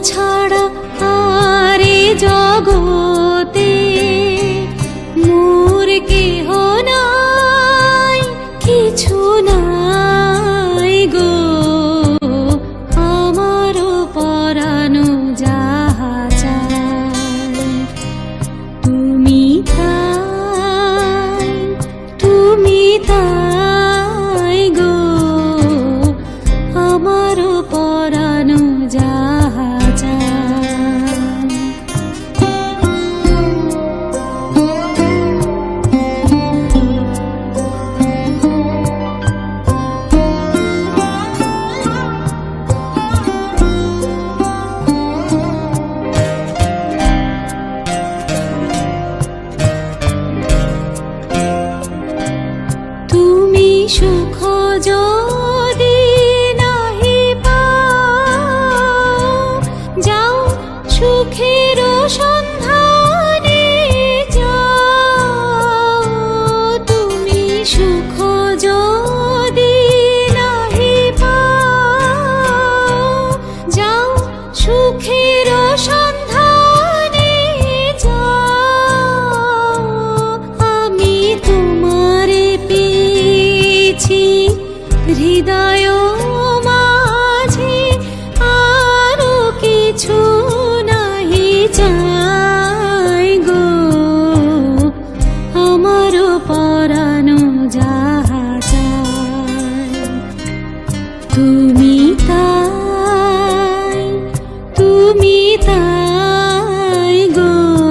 ছাড়া আরে জগতে সুখ তাই গো।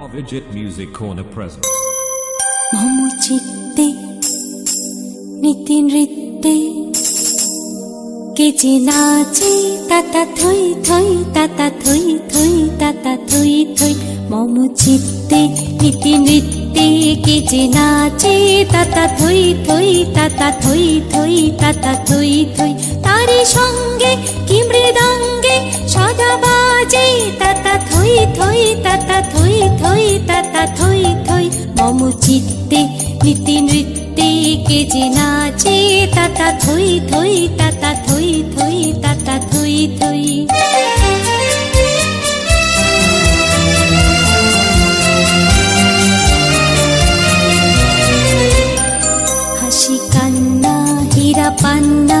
of Egypt Music Corner presents. Momo chitte nitin ritte ke je nache tata thoi thoi, tata thoi thoi, tata thoi thoi momo chitte nitin ritte ke je nache tata thoi thoi, tata thoi thoi, tata thoi thoi তারি সঙ্গে, কি মৃদাঙ্গে, সদা বাজে তাতা থই থই তাতা থই থই তাতা থই থই। মম চিত্তে নীতি নৃত্যে কে যে নাচে তাতা থই থই তাতা থই থই তাতা থই থই। হাসি কান্না, হীরা পান্না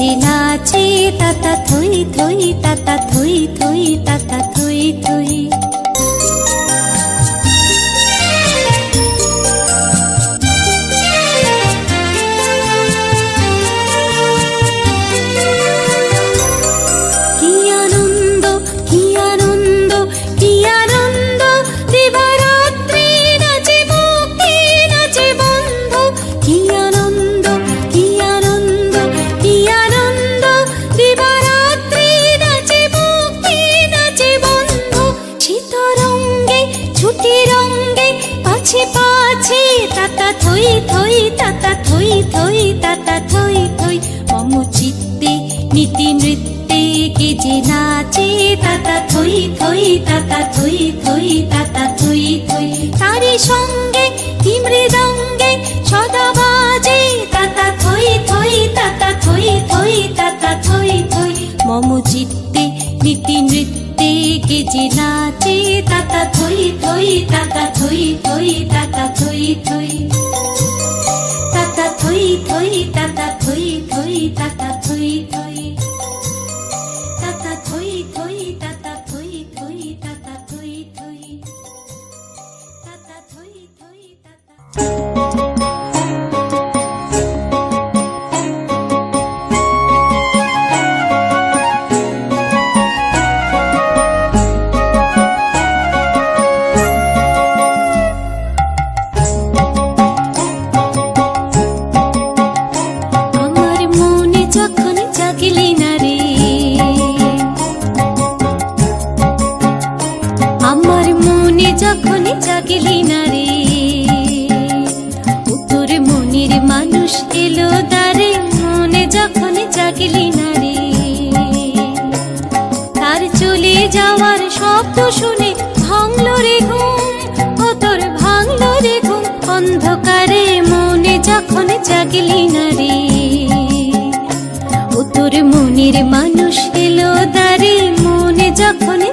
যে নাচে তাতা থই থই তাতা থই থই তাতা থই থই। পাছে পাছে, তাতা থই থই, তাতা থই থই, তাতা থই থই। মম চিত্তে নীতি নৃত্যে কে যে নাচে, তাতা থই থই, তাতা থই থই, তাতা থই থই। তারি সঙ্গে কি মৃদঙ্গে সদা বাজে, তাতা থই থই, তাতা থই থই, তাতা থই থই। মম চিত্তে নীতি নৃত্যে নাচি নাচে তাতা থই থই তাতা থই থই তাতা থই থই। তাতা থই থই তাতা থই থই তাতা থই থই।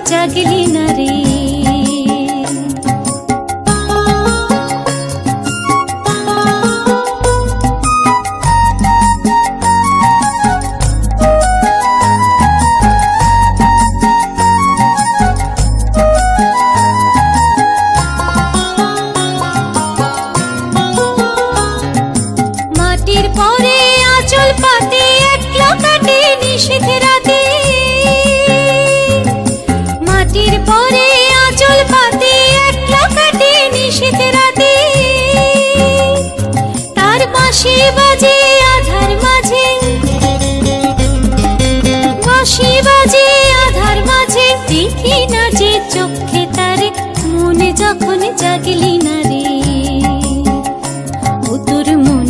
जगली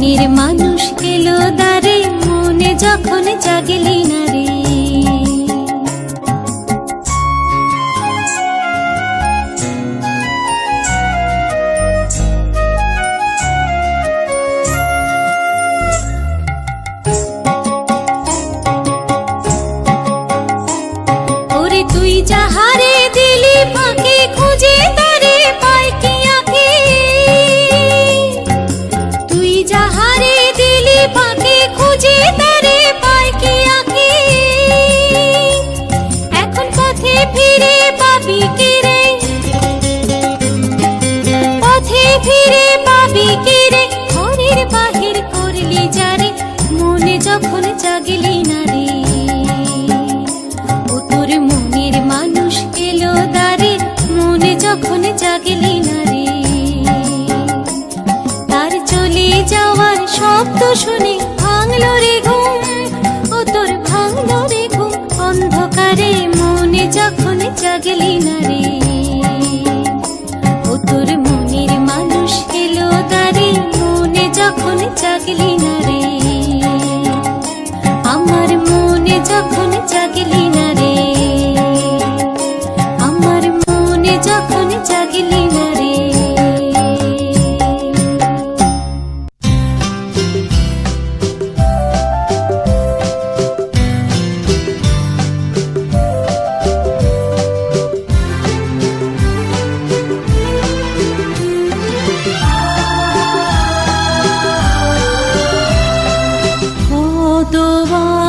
গ্রামের মানুষ এলো দারে মনে যখন জাগলি তখন তার চলে যাওয়ার শব্দ শুনে ভাঙলো রে ঘুম। ও তোর ভাঙলো রে ঘুম। অন্ধকারে মনে যখন জাগলি রে। ও তোর মনের মানুষ এলো তারে, মনে যখন জাগলি রে। আমার মনে যখন জাগলি Love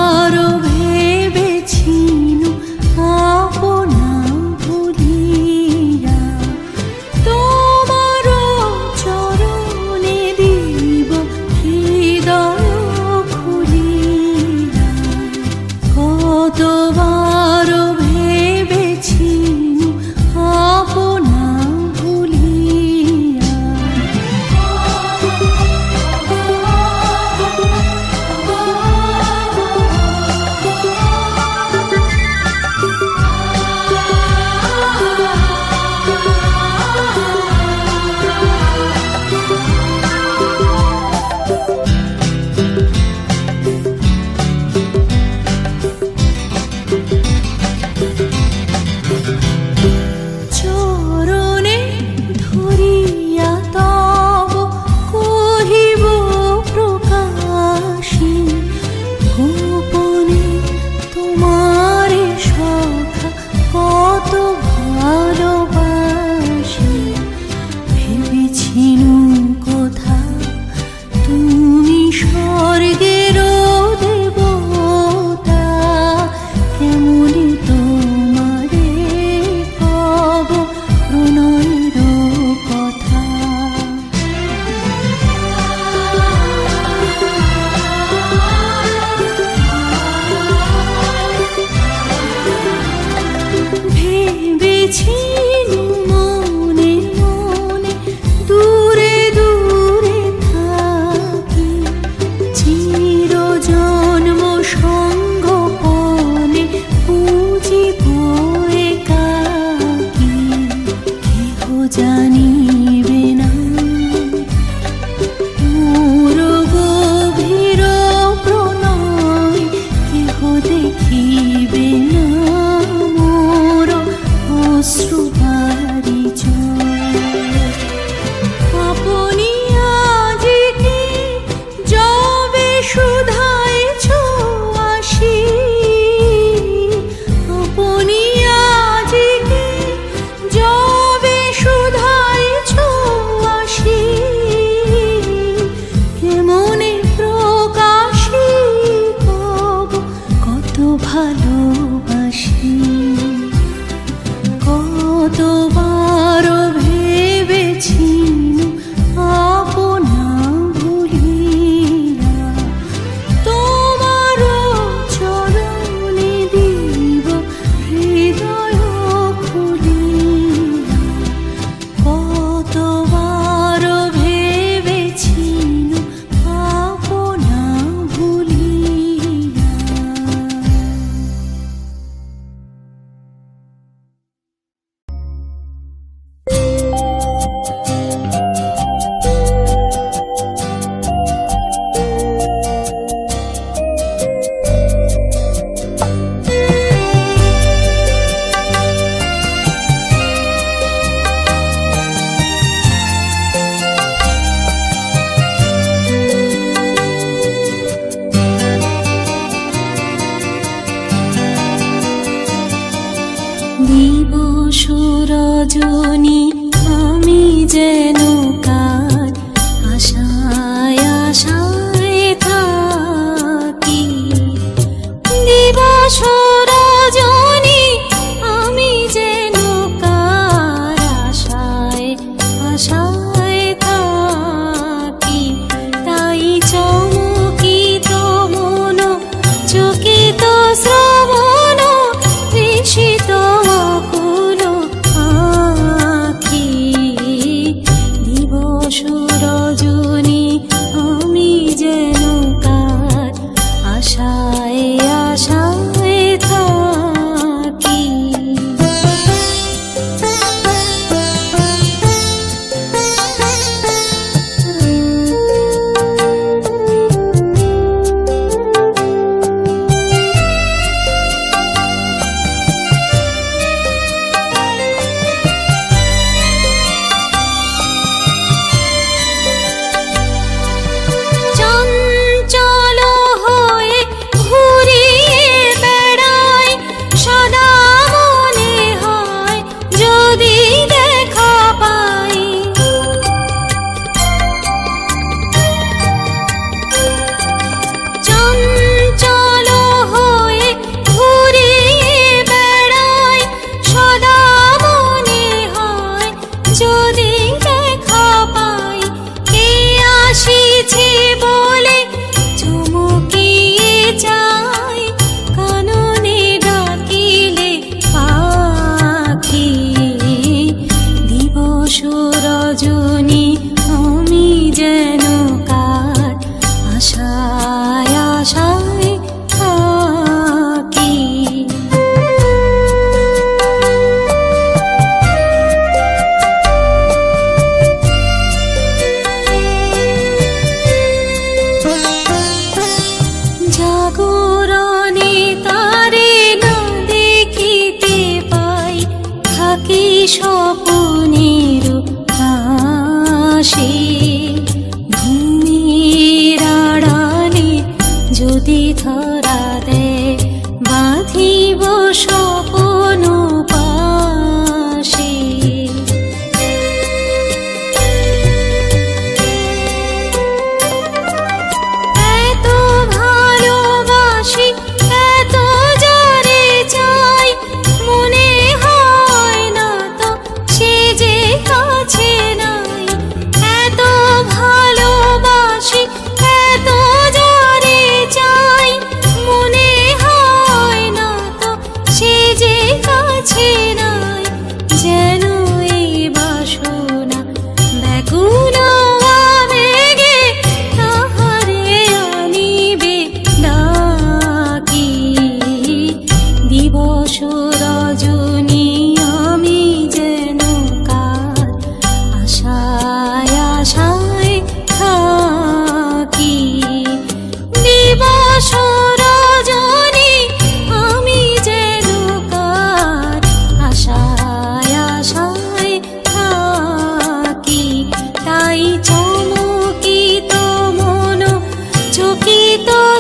you need.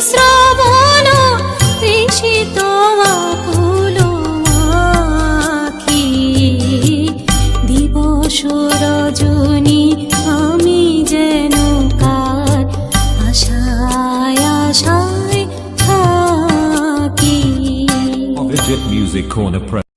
শ্রবণ কি দিবস আমি যেন কার আশায় আশায় থাকি। Music Corner